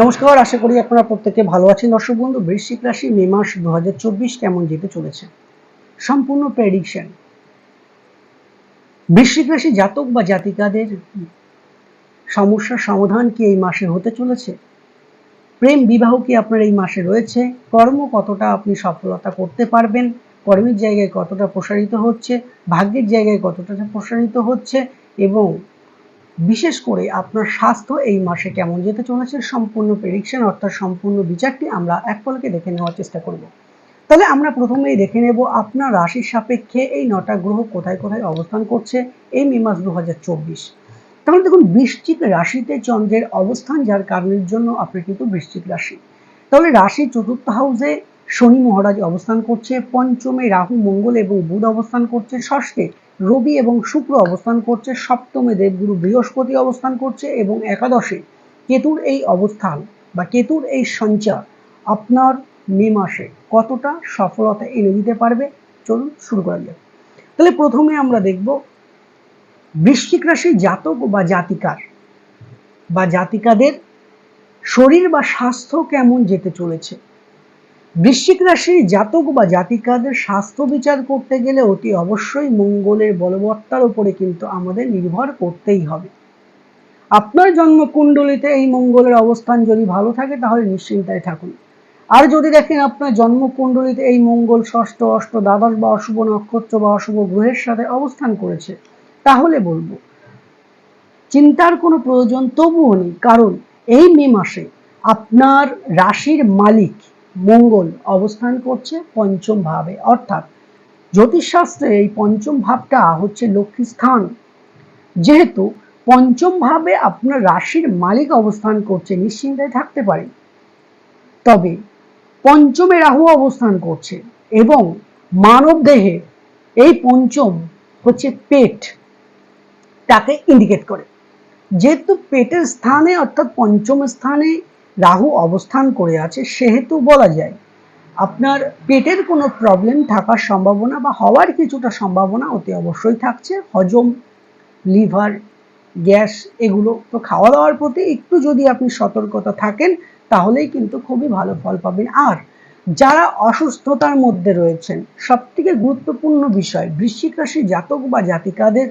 নমস্কার, আশা করি আপনারা প্রত্যেকে ভালো আছেন। দর্শক বন্ধু, বৃশ্চিক রাশি মে মাস দু হাজার চব্বিশ কেমন যেতে চলেছে? সম্পূর্ণ প্রেডিকশন বৃশ্চিক রাশি জাতক বা জাতিকাদের সমস্যার সমাধান কি এই মাসে হতে চলেছে? প্রেম বিবাহ কি আপনার এই মাসে রয়েছে? কর্ম কতটা আপনি সফলতা করতে পারবেন? কর্মের জায়গায় কতটা প্রসারিত হচ্ছে? ভাগ্যের জায়গায় কতটা প্রসারিত হচ্ছে? এবং বিশেষ করে আপনার স্বাস্থ্য এই মাসে কেমন যেতে চলেছে, সম্পূর্ণ প্রেডিকশন অর্থাৎ সম্পূর্ণ বিচারটি আমরা এক পলকে দেখে নেওয়ার চেষ্টা করব। তাহলে আমরা প্রথমেই দেখে নেব আপনার রাশির সাপেক্ষে এই নটা গ্রহ কোথায় কোথায় অবস্থান করছে এই মে মাস দু হাজার চব্বিশ। তাহলে দেখুন, বৃশ্চিক রাশিতে চন্দ্রের অবস্থান যার কারণের জন্য আপনি কিন্তু বৃশ্চিক রাশি। তাহলে রাশি চতুর্থ হাউসে শনি মহারাজ অবস্থান করছে, পঞ্চমে রাহু, মঙ্গল এবং বুধ অবস্থান করছে, ষষ্ঠে রবি এবং শুক্র অবস্থান করছে, সপ্তমে দেবগুরু বৃহস্পতি অবস্থান করছে এবং একাদশে কেতুর এই অবস্থান বা কেতুর এই সঞ্চার আপনার মে মাসে কতটা সফলতা এনে দিতে পারবে? চলুন শুরু করা যাক। তাহলে প্রথমে আমরা দেখব বৃশ্চিক রাশির জাতক বা জাতিকার বা জাতিকাদের শরীর বা স্বাস্থ্য কেমন যেতে চলেছে। বৃশ্চিক রাশির জাতক বা জাতিকাদের স্বাস্থ্য বিচার করতে গেলে অতি অবশ্যই মঙ্গলের বলবত্তার উপরে কিন্তু আমাদের নির্ভর করতেই হবে। আপনার জন্মকুণ্ডলিতে এই মঙ্গলের অবস্থান যদি ভালো থাকে তাহলে নিশ্চিন্তায় থাকুন। আর যদি দেখেন আপনার জন্মকুণ্ডলিতে এই মঙ্গল ষষ্ঠ, অষ্ট, দ্বাদশ বা অশুভ নক্ষত্র বা অশুভ গ্রহের সাথে অবস্থান করেছে, তাহলে বলব, চিন্তার কোনো প্রয়োজন তবুও নেই, কারণ এই মে মাসে আপনার রাশির মালিক মঙ্গল অবস্থান করছে পঞ্চম ভাবে। অর্থাৎ জ্যোতিষশাস্ত্রে এই পঞ্চম ভাবটা হচ্ছে লক্ষ্মী স্থান। যেহেতু পঞ্চম ভাবে আপনার রাশির মালিক অবস্থান করছে, নিশ্চিন্তায় থাকতে পারে। তবে পঞ্চমে রাহু অবস্থান করছে এবং মানব দেহে এই পঞ্চম হচ্ছে পেট তাকে ইন্ডিকেট করে। যেহেতু পেটের স্থানে অর্থাৎ পঞ্চম স্থানে রাহু অবস্থান করে আছে, সেহেতু বলা যায়, আপনার পেটের কোনো প্রবলেম থাকার সম্ভাবনা বা হওয়ার কিছুটা সম্ভাবনা অতি অবশ্যই থাকছে। হজম, লিভার, গ্যাস এগুলো তো খাওয়া দাওয়ার প্রতি একটু যদি আপনি সতর্কতা থাকেন, তাহলেই কিন্তু খুবই ভালো ফল পাবেন। আর যারা অসুস্থতার মধ্যে রয়েছেন, সবথেকে গুরুত্বপূর্ণ বিষয়, বৃশ্চিক রাশি জাতক বা জাতিকাদের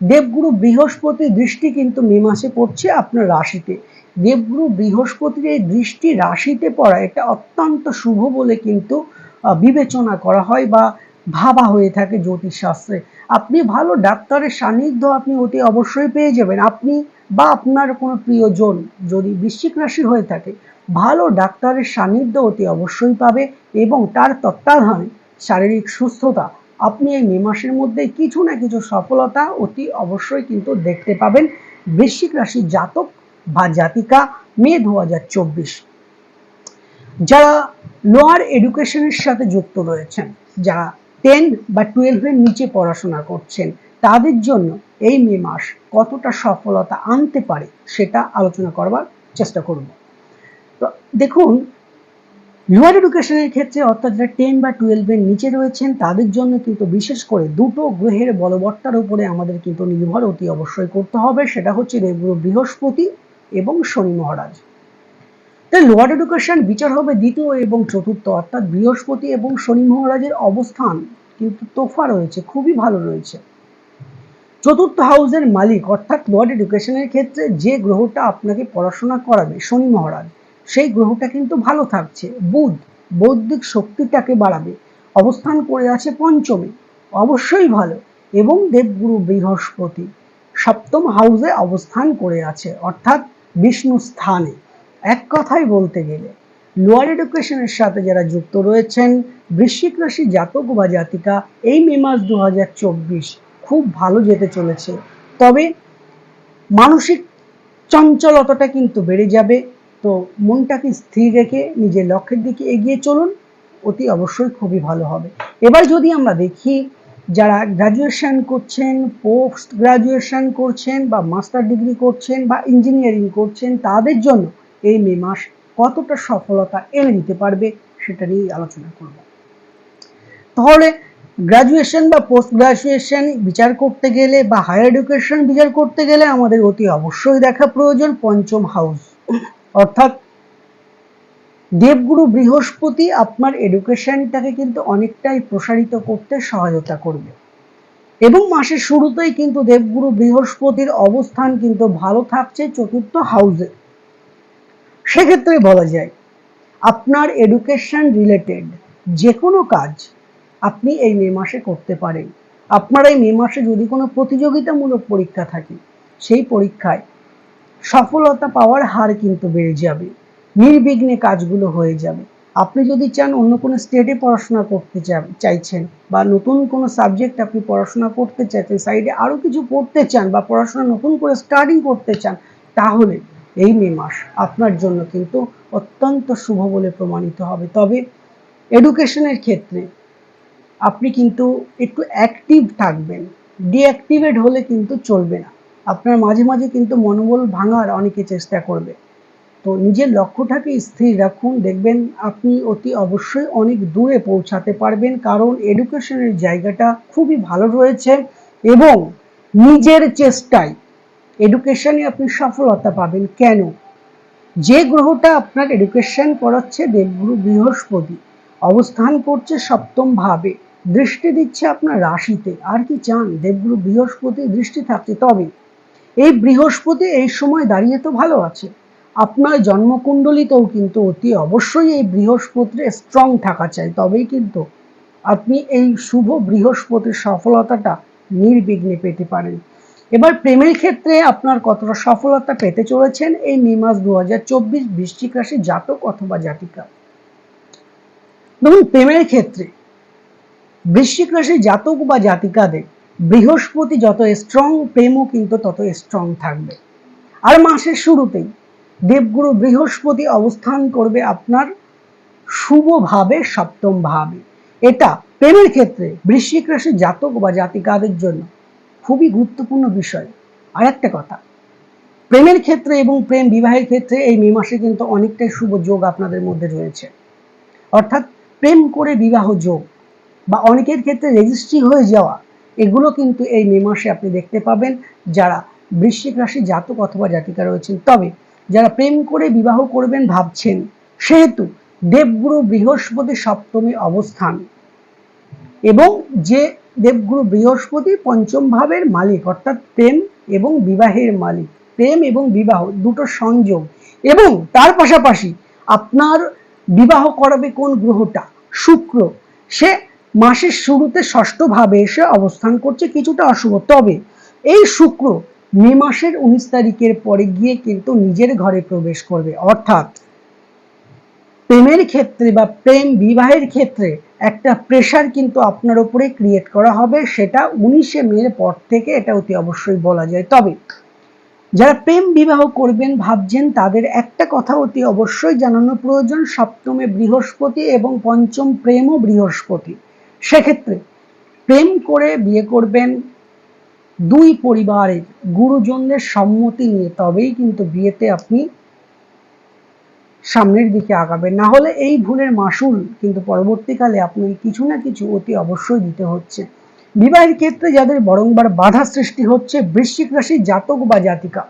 দেবগুরু বৃহস্পতি দৃষ্টি কিন্তু মে মাসে পড়ছে আপনার রাশিতে। দেবগুরু বৃহস্পতির এই দৃষ্টি রাশিতে পড়া এটা অত্যন্ত শুভ বলে কিন্তু বিবেচনা করা হয় বা ভাবা হয়ে থাকে জ্যোতিষশাস্ত্রে। আপনি ভালো ডাক্তারের সান্নিধ্য আপনি অতি অবশ্যই পেয়ে যাবেন। আপনি বা আপনার কোনো প্রিয়জন যদি বৃশ্চিক রাশির হয়ে থাকে, ভালো ডাক্তারের সান্নিধ্য অতি অবশ্যই পাবে এবং তার তত্ত্বাবধানে শারীরিক সুস্থতা। আপনি এই মে মাসের মধ্যে কিছু না কিছু সফলতা অতি অবশ্যই কিন্তু দেখতে পাবেন। বৃশ্চিক রাশির জাতক বা মে দু যারা লোয়ার এডুকেশনের সাথে যুক্ত রয়েছেন, যারা টেন বা টুয়েলভের নিচে পড়াশোনা করছেন, তাদের জন্য এই মে মাস কতটা সফলতা আনতে পারে সেটা আলোচনা করবার চেষ্টা করব। দেখুন লোয়ার এডুকেশনের ক্ষেত্রে অর্থাৎ যারা টেন বা টুয়েলভের নিচে রয়েছেন, তাদের জন্য কিন্তু বিশেষ করে দুটো গ্রহের বলবত্তার উপরে আমাদের কিন্তু নির্ভর অতি অবশ্যই করতে হবে। সেটা হচ্ছে দেবগুরু বৃহস্পতি এবং শনি মহারাজ। তাই লোয়ার এডুকেশন বিচার হবে দ্বিতীয় এবং চতুর্থ, অর্থাৎ বৃহস্পতি এবং শনি মহারাজের অবস্থান। কিন্তু তোফা রয়েছে, খুবই ভালো রয়েছে। চতুর্থ হাউসের মালিক, অর্থাৎ লোয়ার এডুকেশনের ক্ষেত্রে যে গ্রহটা আপনাকে পড়াশোনা করাবে, শনি মহারাজ, সেই গ্রহটা কিন্তু ভালো থাকছে। বুধ, বৌদ্ধিক শক্তিটাকে বাড়াবে। অবস্থান করে আছে পঞ্চমী, অবশ্যই ভালো। এবং দেবগুরু বৃহস্পতি সপ্তম হাউসে অবস্থান করে আছে, অর্থাৎ বিষ্ণু স্থানে। এক কথাই বলতে গেলে, লোয়ার এডুকেশনের সাথে যারা যুক্ত রয়েছেন, বৃশ্চিক রাশি জাতক বা জাতিকা, এই মে মাস দু খুব ভালো যেতে চলেছে। তবে মানসিক চঞ্চলতাটা কিন্তু বেড়ে যাবে। তো মনটাকে স্থির রেখে নিজের লক্ষ্যের দিকে এগিয়ে চলুন, অতি অবশ্যই খুবই ভালো হবে। এবার যদি আমরা দেখি যারা গ্রাজুয়েশন করছেন পোস্ট গ্রাজুয়েশন করছেন বা মাস্টার ডিগ্রি করছেন বা ইঞ্জিনিয়ারিং করছেন, তাদের জন্য এই মে মাস কতটা সফলতা এনে দিতে পারবে সেটা নিয়েই আলোচনা করব। তাহলে গ্রাজুয়েশন বা পোস্ট গ্রাজুয়েশন বিচার করতে গেলে বা হায়ার এডুকেশন বিচার করতে গেলে আমাদের অতি অবশ্যই দেখা প্রয়োজন পঞ্চম হাউস অর্থাৎ দেবগুরু বৃহস্পতি আপনার এডুকেশনটাকে কিন্তু অনেকটাই প্রসারিত করতে সহায়তা করবে। এবং মাসের শুরুতেই কিন্তু দেবগুরু বৃহস্পতির অবস্থান কিন্তু ভালো থাকছে চতুর্থ হাউসে সেক্ষেত্রে বলা যায়, আপনার এডুকেশন রিলেটেড যে কোনো কাজ আপনি এই মে মাসে করতে পারেন। আপনার এই মে মাসে যদি কোনো প্রতিযোগিতামূলক পরীক্ষা থাকে, সেই পরীক্ষায় সফলতা পাওয়ার হার কিন্তু বেড়ে যাবে। নির্বিঘ্নে কাজগুলো হয়ে যাবে। আপনি যদি চান অন্য কোনো স্টেটে পড়াশোনা করতে চাইছেন বা নতুন কোনো সাবজেক্ট আপনি পড়াশোনা করতে চাইছেন সাইডে আরও কিছু পড়তে চান বা পড়াশোনা নতুন করে স্টার্টিং করতে চান, তাহলে এই মে মাস আপনার জন্য কিন্তু অত্যন্ত শুভ বলে প্রমাণিত হবে। তবে এডুকেশনের ক্ষেত্রে আপনি কিন্তু একটু অ্যাক্টিভ থাকবেন। ডিঅ্যাক্টিভেট হলে কিন্তু চলবে না। আপনার মাঝে মাঝে কিন্তু মনোবল ভাঙার অনেকে চেষ্টা করবে। তো নিজের লক্ষ্যটাকে স্থির রাখুন। দেখবেন আপনি অতি অবশ্যই অনেক দূরে পৌঁছাতে পারবেন, কারণ এডুকেশনের জায়গাটা খুবই ভালো রয়েছে এবং নিজের চেষ্টায় এডুকেশনে আপনি সফলতা পাবেন। কেন? যে গ্রহটা আপনার এডুকেশন পড়াচ্ছে দেবগুরু বৃহস্পতি, অবস্থান করছে সপ্তম ভাবে। দৃষ্টি দিচ্ছে আপনার রাশিতে। আর কি চান? দেবগুরু বৃহস্পতি দৃষ্টি থাকছে। তবে এই বৃহস্পতি এই সময় দাঁড়িয়ে তো ভালো আছে। আপনার জন্মকুণ্ডলিতেও কিন্তু অতি অবশ্যই এই বৃহস্পতির স্ট্রং থাকা চাই, তবেই কিন্তু আপনি এই শুভ বৃহস্পতির সফলতাটা নির্বিঘ্নে পেতে পারেন। এবার প্রেমের ক্ষেত্রে আপনার কতটা সফলতা পেতে চলেছেন এই মে মাস দু হাজার চব্বিশ বৃশ্চিক রাশি জাতক অথবা জাতিকা। দেখুন প্রেমের ক্ষেত্রে বৃশ্চিক রাশি জাতক বা জাতিকাদের বৃহস্পতি যত স্ট্রং প্রেমও কিন্তু তত স্ট্রং থাকবে। আর মাসের শুরুতেই দেবগুরু বৃহস্পতি অবস্থান করবে আপনার শুভভাবে সপ্তম ভাবে। এটা প্রেমের ক্ষেত্রে বৃশ্চিক রাশি জাতক বা জাতিকাদের জন্য খুবই গুরুত্বপূর্ণ বিষয়। আর একটা কথা, প্রেমের ক্ষেত্রে এবং প্রেম বিবাহের ক্ষেত্রে এই মে মাসে কিন্তু অনেকটাই শুভ যোগ আপনাদের মধ্যে রয়েছে। অর্থাৎ প্রেম করে বিবাহ যোগ বা অনেকের ক্ষেত্রে রেজিস্ট্রি হয়ে যাওয়া, এগুলো কিন্তু এই মে মাসে আপনি দেখতে পাবেন যারা বৃশ্চিক রাশি জাতক অথবা জাতিকা রয়েছেন। তবে যারা প্রেম করে বিবাহ করবেন ভাবছেন, সেহেতু দেবগুরু বৃহস্পতি সপ্তমী অবস্থান। এবং যে দেবগুরু বৃহস্পতি পঞ্চম ভাবের মালিক, অর্থাৎ প্রেম এবং বিবাহের মালিক, প্রেম এবং বিবাহ দুটো সংযোগ। এবং তার পাশাপাশি আপনার বিবাহ করাবে কোন গ্রহটা? শুক্র। সে মাসের শুরুতে ষষ্ঠ ভাবে এসে অবস্থান করছে, কিছুটা অশুভ। তবে এই শুক্র মে মাসের উনিশ তারিখের পরে গিয়ে কিন্তু নিজের ঘরে প্রবেশ করবে। অর্থাৎ প্রেমের ক্ষেত্রে বা প্রেম বিবাহের ক্ষেত্রে একটা প্রেশার কিন্তু আপনার উপরে ক্রিয়েট করা হবে, সেটা উনিশে মের পর থেকে এটা অতি অবশ্যই বলা যায়। তবে যারা প্রেম বিবাহ করবেন, ভাবছেন তাদের একটা কথা অতি অবশ্যই জানানো প্রয়োজন, সপ্তমে বৃহস্পতি এবং পঞ্চম প্রেমও বৃহস্পতি। সেক্ষেত্রে প্রেম করে বিয়ে করবেন দুই পরিবারের গুরুজনদের সম্মতি নিয়ে তবেই কিন্তু বিয়েতে আপনি সামনের দিকে আগাবেন। না হলে এই ভুলের মাসুল কিন্তু পরবর্তীকালে আপনাকে কিছু না কিছু অতি অবশ্যই দিতে হচ্ছে। বিবাহের ক্ষেত্রে যাদের বরংবার বাধা সৃষ্টি হচ্ছে, বৃশ্চিক রাশি জাতক বা জাতিকা।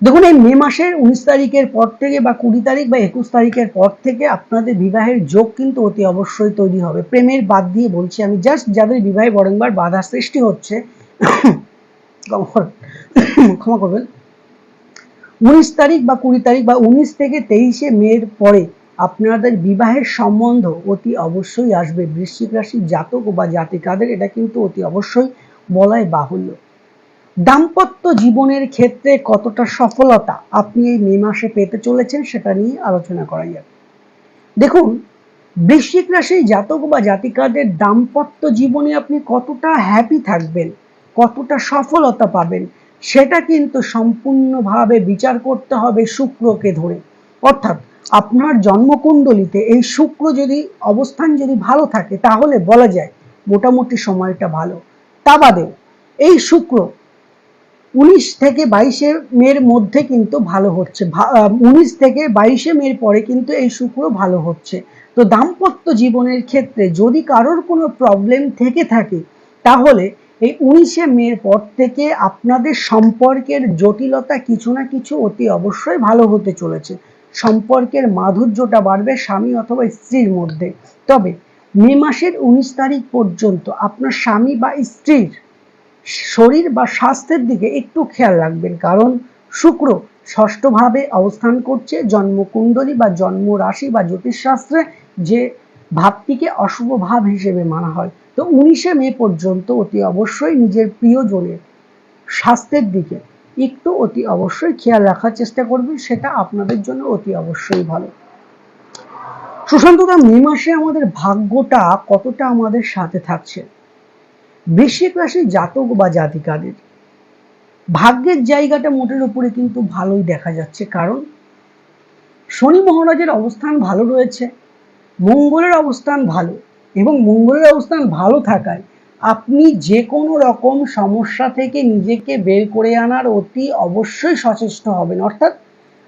দেখুন, এই মে মাসের উনিশ তারিখের পর থেকে বা কুড়ি তারিখ বা একুশ তারিখের পর থেকে আপনাদের বিবাহের যোগ কিন্তু অতি অবশ্যই তৈরি হবে। প্রেমের বাদ দিয়ে বলছি আমি জাস্ট যাদের বিবাহে বরংবার বাধা সৃষ্টি হচ্ছে, ক্ষমা করবেন উনিশ তারিখ বা কুড়ি তারিখ বা উনিশ থেকে তেইশে মের পরে আপনাদের বিবাহের সম্বন্ধ অতি অবশ্যই আসবে। বৃশ্চিক রাশির জাতক বা জাতিকাদের এটা কিন্তু অতি অবশ্যই বলাই বাহুল্য। দাম্পত্য জীবনের ক্ষেত্রে কতটা সফলতা আপনি এই মে মাসে পেতে চলেছেন সেটা নিয়ে আলোচনা করা যাবে দেখুন, বৃশ্চিক রাশির জাতক বা জাতিকাদের দাম্পত্য জীবনে আপনি কতটা হ্যাপি থাকবেন, কতটা সফলতা পাবেন, সেটা কিন্তু সম্পূর্ণভাবে বিচার করতে হবে শুক্রকে ধরে। অর্থাৎ আপনার জন্মকুণ্ডলিতে এই শুক্র যদি, অবস্থান যদি ভালো থাকে, তাহলে বলা যায় মোটামুটি সময়টা ভালো। তা বাদেও এই শুক্র উনিশ থেকে বাইশে মের মধ্যে কিন্তু ভালো হচ্ছে। উনিশ থেকে বাইশে মের পরে কিন্তু এই শুক্র ভালো হচ্ছে। তো দাম্পত্য জীবনের ক্ষেত্রে যদি কারোর কোনো প্রবলেম থেকে থাকে, তাহলে এই উনিশে মের পর থেকে আপনাদের সম্পর্কের জটিলতা কিছু না কিছু অতি অবশ্যই ভালো হতে চলেছে। সম্পর্কের মাধুর্যটা বাড়বে স্বামী অথবা স্ত্রীর মধ্যে। তবে মে মাসের উনিশ তারিখ পর্যন্ত আপনার স্বামী বা স্ত্রীর শরীর বা স্বাস্থ্যের দিকে একটু খেয়াল রাখবেন, কারণ শুক্র ষষ্ঠভাবে অবস্থান করছে। জন্মকুণ্ডলী বা জন্ম রাশি বা জ্যোতিষশাস্ত্রে যে ভাবটিকে অশুভ ভাব হিসেবে মানা হয়। তো উনিশে মে পর্যন্ত অতি অবশ্যই নিজের প্রিয়জনের স্বাস্থ্যের দিকে একটু অতি অবশ্যই খেয়াল রাখার চেষ্টা করবেন, সেটা আপনাদের জন্য অতি অবশ্যই ভালো। সুশান্তদা মে মাসে আমাদের ভাগ্যটা কতটা আমাদের সাথে থাকছে? বৃশ্চিক রাশি জাতক বা জাতিকাদের। ভাগ্যের জায়গাটা মোটের উপরে কিন্তু ভালোই দেখা যাচ্ছে, কারণ শনি মহারাজের অবস্থান ভালো রয়েছে, মঙ্গলের অবস্থান ভালো এবং মঙ্গলের অবস্থান ভালো থাকায় আপনি যে কোনো রকম সমস্যা থেকে নিজেকে বের করে আনার অতি অবশ্যই সচেষ্ট হবেন। অর্থাৎ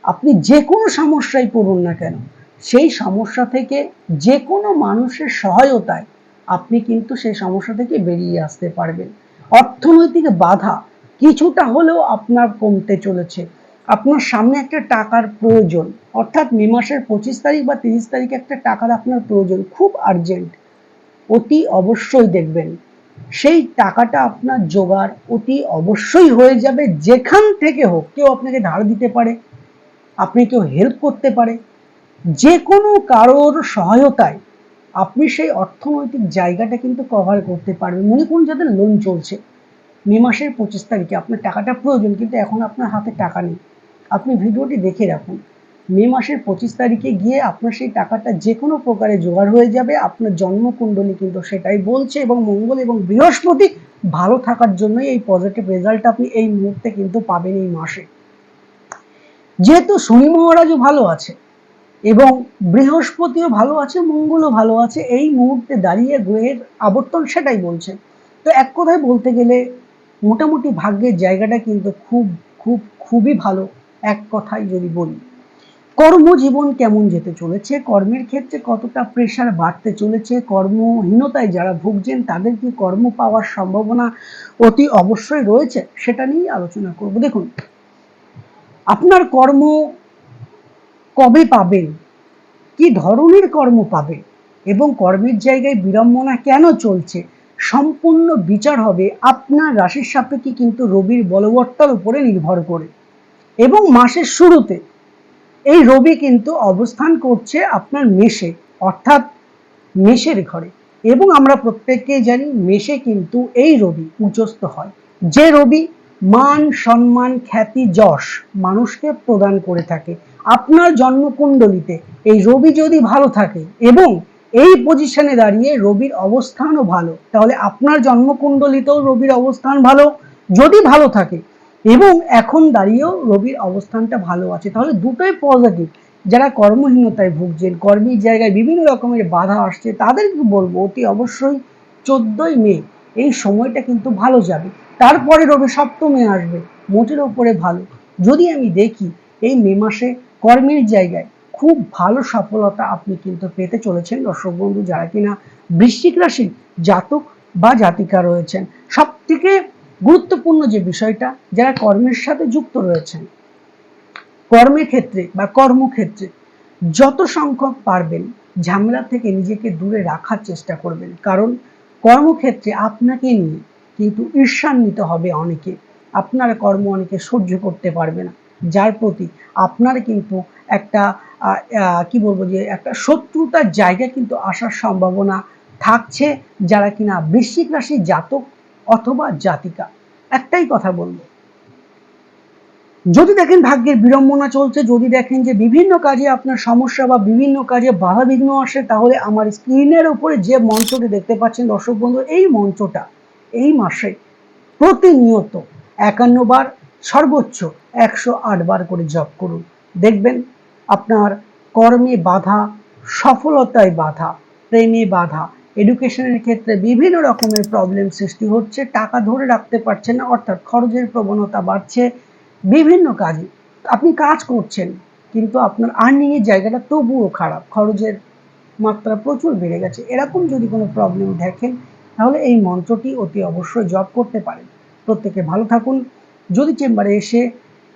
আপনি যে কোনো সমস্যায় পড়ুন না কেন, সেই সমস্যা থেকে যে কোনো মানুষের সহায়তায় কিন্তু সেই সমস্যা থেকে বেরিয়ে আসতে পারবেন। অর্থনৈতিক বাধা কিছুটা হলেও আপনার কমতে চলেছে। আপনার সামনে একটা টাকার প্রয়োজন। অর্থাৎ মে মাসের পঁচিশ তারিখ বা তিরিশ তারিখে একটা টাকার আপনার প্রয়োজন। খুব আর্জেন্ট অতি অবশ্যই দেখবেন। সেই টাকাটা আপনার জোগাড় অতি অবশ্যই হয়ে যাবে যেখান থেকে হোক। কেউ আপনাকে ধার দিতে পারে। আপনি কেউ হেল্প করতে পারে। যে কোনো কারোর সহায়তায় আপনি সেই অর্থনৈতিক জায়গাটা কিন্তু কভার করতে পারবেন। মনে করুন যাদের লোন চলছে, মে মাসের পঁচিশ তারিখে আপনার টাকাটা প্রয়োজন, কিন্তু এখন আপনার হাতে টাকা নেই। আপনি ভিডিওটি দেখে রাখুন। মে মাসের পঁচিশ তারিখে গিয়ে আপনার সেই টাকাটা যে কোনো প্রকারে জোগাড় হয়ে যাবে। আপনার জন্মকুণ্ডলী কিন্তু সেটাই বলছে এবং মঙ্গল এবং বৃহস্পতি ভালো থাকার জন্যই এই পজিটিভ রেজাল্ট আপনি এই মুহূর্তে কিন্তু পাবেন এই মাসে। যেহেতু শনি মহারাজও ভালো আছে এবং বৃহস্পতিও ভালো আছে, মঙ্গলও ভালো আছে, এই মুহূর্তে দাঁড়িয়ে গ্রহের আবর্তন সেটাই বলছে। তো এক কথায় বলতে গেলে মোটামুটি ভাগ্যের জায়গাটা কিন্তু খুব খুব, খুবই ভালো, এক কথায় যদি বলি। কর্মজীবন কেমন যেতে চলেছে? কর্মের ক্ষেত্রে কতটা প্রেশার বাড়তে চলেছে? কর্মহীনতায় যারা ভুগছেন, তাদের কি কর্ম পাওয়ার সম্ভাবনা অতি অবশ্যই রয়েছে? সেটা নিয়েই আলোচনা করব। দেখুন, আপনার কর্ম কবে পাবেন কি ধরনের কর্ম পাবে? এবং কর্মের জায়গায় বিড়ম্বনা কেন চলছে? সম্পূর্ণ বিচার হবে আপনার রাশির সাপেক্ষে কিন্তু রবির বলবত্তার উপরে নির্ভর করে। এবং মাসের শুরুতে এই রবি কিন্তু অবস্থান করছে আপনার মেষে, অর্থাৎ মেষের ঘরে। এবং আমরা প্রত্যেককে জানি মেষে কিন্তু এই রবি উচ্চস্থ হয়। যে রবি মান, সম্মান, খ্যাতি, যশ মানুষকে প্রদান করে থাকে। আপনার জন্মকুণ্ডলিতে এই রবি যদি ভালো থাকে এবং এই পজিশনে দাঁড়িয়ে রবির অবস্থানও ভালো, তাহলে আপনার জন্মকুণ্ডলিতেও রবির অবস্থান ভালো যদি ভালো থাকে এবং এখন দাঁড়িয়েও রবির অবস্থানটা ভালো আছে, তাহলে দুটোই পজিটিভ যারা কর্মহীনতায় ভুগছেন, কর্মীর জায়গায় বিভিন্ন রকমের বাধা আসছে, তাদেরকে বলব অতি অবশ্যই চোদ্দই মে এই সময়টা কিন্তু ভালো যাবে। তারপরে রবি সপ্তমে আসবে, মোটের ওপরে ভালো। যদি আমি দেখি এই মে মাসে কর্মের জায়গায় খুব ভালো সফলতা আপনি কিন্তু পেতে চলেছেন, দর্শক বন্ধু, যারা কিনা বৃশ্চিক রাশি জাতক বা জাতিকা রয়েছেন সব থেকে গুরুত্বপূর্ণ যে বিষয়টা, যারা কর্মের সাথে যুক্ত রয়েছেন, কর্মের ক্ষেত্রে বা কর্মক্ষেত্রে যত সংখ্যক পারবেন, ঝামেলা থেকে নিজেকে দূরে রাখার চেষ্টা করবেন। কারণ কর্মক্ষেত্রে আপনাকে নিয়ে কিন্তু ঈর্ষান্বিত হবে অনেকে। আপনার কর্ম অনেকে সহ্য করতে পারবে না। যার প্রতি আপনার কিন্তু একটা কি বলব যে, একটা শত্রুতার জায়গা কিন্তু আসার সম্ভাবনা থাকছে যারা কিনা বৃশ্চিক রাশি জাতক অথবা জাতিকা। একটাই কথা বলব যদি দেখেন ভাগ্যের বিড়ম্বনা চলছে, যদি দেখেন যে বিভিন্ন কাজে আপনার সমস্যা বা বিভিন্ন কাজে বাধা বিঘ্ন আসে, তাহলে আমার স্ক্রিনের উপরে যে মঞ্চটি দেখতে পাচ্ছেন দর্শক বন্ধু, এই মঞ্চটা এই মাসে প্রতিনিয়ত একান্ন বার সর্বোচ্চ একশো আট বার করে জপ করুন। দেখবেন আপনার কর্মে বাধা, সফলতায় বাধা, প্রেমে বাধা এডুকেশনের ক্ষেত্রে বিভিন্ন রকমের প্রবলেম সৃষ্টি হচ্ছে, টাকা ধরে রাখতে পারছে না, অর্থাৎ খরচের প্রবণতা বাড়ছে বিভিন্ন কাজে। আপনি কাজ করছেন, কিন্তু আপনার আর্নিংয়ের জায়গাটা তবুও খারাপ। খরচের মাত্রা প্রচুর বেড়ে গেছে। এরকম যদি কোনো প্রবলেম দেখেন, তাহলে এই মন্ত্রটি অতি অবশ্যই জব করতে পারেন। প্রত্যেকে ভালো থাকুন। যদি চেম্বারে এসে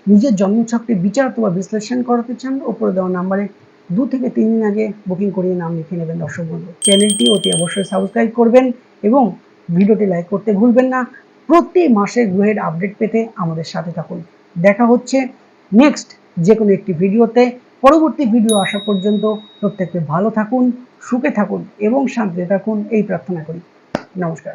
নিজের জন্মছকটি বিচার অথবা বিশ্লেষণ করাতে চান, উপরে দেওয়া নাম্বারে দু থেকে তিন দিন আগে বুকিং করিয়ে নাম লিখে নেবেন দর্শক বন্ধু। চ্যানেলটি অতি অবশ্যই সাবস্ক্রাইব করবেন এবং ভিডিওটি লাইক করতে ভুলবেন না। প্রতি মাসে গ্রহের আপডেট পেতে আমাদের সাথে থাকুন। দেখা হচ্ছে নেক্সট যে কোনো একটি ভিডিওতে। পরবর্তী ভিডিও আসা পর্যন্ত প্রত্যেককে ভালো থাকুন, সুখে থাকুন এবং শান্তিতে থাকুন, এই প্রার্থনা করি। নমস্কার।